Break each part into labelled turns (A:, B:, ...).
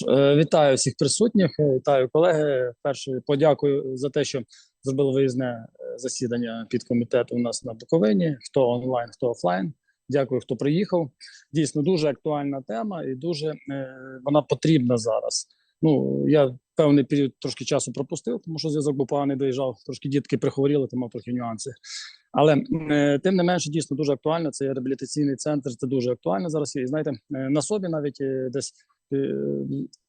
A: Тож, е, вітаю всіх присутніх, е, вітаю колеги. Перше, подякую за те, що зробили виїзне е, засідання підкомітету у нас на Буковині. Хто онлайн, хто офлайн. Дякую, хто приїхав. Дійсно, дуже актуальна тема і дуже вона потрібна зараз. Ну я певний період трошки часу пропустив, тому що зв'язок був поганий доїжджав. Трошки дітки прихворіли, тому трохи нюанси. Але тим не менше, дійсно дуже актуально. Це реабілітаційний центр. Це дуже актуально зараз. І знаєте, на собі навіть десь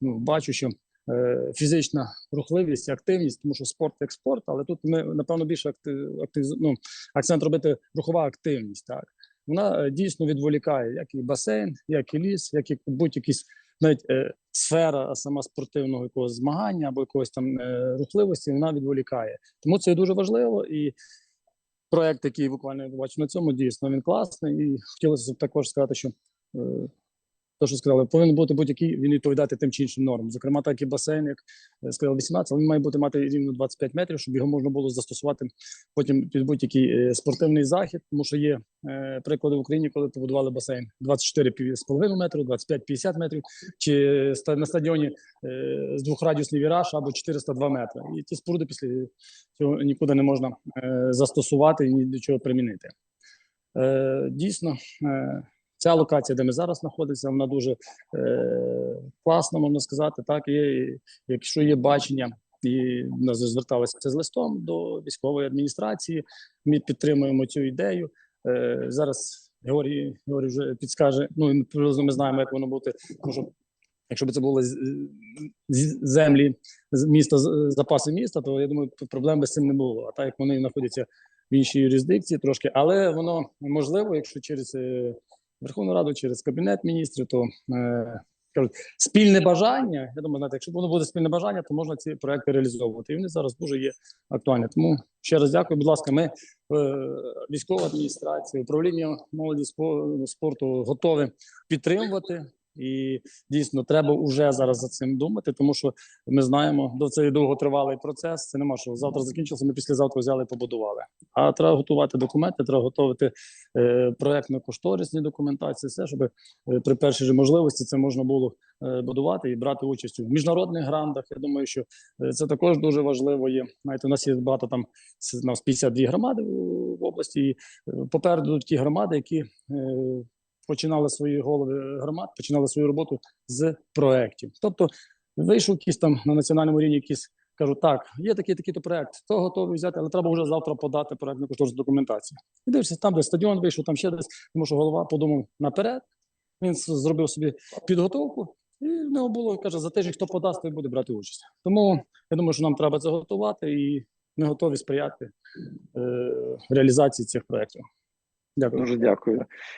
A: ну, бачу, що е, фізична рухливість, активність, тому що спорт як спорт, але тут ми напевно більше актив, актив, ну, акцент робити рухова активність. Так вона е, дійсно відволікає як і басейн, як і ліс, як і будь-якісь навіть е, сфера сама спортивного якогось змагання або якогось там е, рухливості. Вона відволікає. Тому це дуже важливо і. Проект, який буквально бачу на цьому, дійсно він класний. І хотілося б також сказати, що е, то, що сказали, повинен бути будь-який він відповідати тим чи іншим нормам. Зокрема, так і басейн, як е, сказали, 18, але він має бути мати рівно 25 метрів, щоб його можна було застосувати потім під будь-який е, спортивний захід. Тому що є е, приклади в Україні, коли побудували басейн 24,5 метрів, 25-50 метрів, чи на стадіоні з двохрадіусний віраж або 402 метри. І ті споруди після цього нікуди не можна застосувати і ні до чого примінити. Дійсно, ця локація, де ми зараз знаходимося, вона дуже е, класна, можна сказати. Так, і якщо є бачення, і нас зверталися з листом до військової адміністрації, ми підтримуємо цю ідею. Е, зараз Георгій, Георгій вже підскаже. Ну приблизно ми знаємо, як воно. Тому що якщо б це з- землі міста, запаси міста, то я думаю, проблем би з цим не було. А так як вони знаходяться в іншій юрисдикції трошки, але воно можливо, якщо через е, Верховну Раду, через Кабінет міністрів, то е, кажуть, спільне бажання. Я думаю, знаєте, якщо воно буде спільне бажання, то можна ці проекти реалізовувати. І вони зараз дуже є актуальні. Тому ще раз дякую. Будь ласка, ми е, військова адміністрація, управління молоді спо- спорту готові підтримувати. І дійсно треба вже зараз за цим думати, тому що ми знаємо, до це довготривалий процес. Це нема що завтра закінчився. Ми післязавтра взяли і побудували. А треба готувати документи, треба готувати е, проектно-кошторисні документації, все, щоб е, при першій же можливості це можна було е, будувати і брати участь у міжнародних грантах. Я думаю, що е, це також дуже важливо є. Знаєте, у нас є багато там у нас 52 громади в в області. І е, попереду ті громади, які е, починали свої голови громад, починали свою роботу з проєктів. Тобто вийшов якийсь там на національному рівні якийсь. Кажу, так, є такий такий то проект, то готовий взяти, але треба вже завтра подати проектну кошторисну документацію. І дивишся, там, де стадіон вийшов, там ще десь, тому що голова подумав наперед. Він зробив собі підготовку, і в нього було каже, за тиждень, хто подасть, той буде брати участь. Тому я думаю, що нам треба це готувати, і ми готові сприяти е, реалізації цих проєктів. Дякую.
B: Дуже дякую.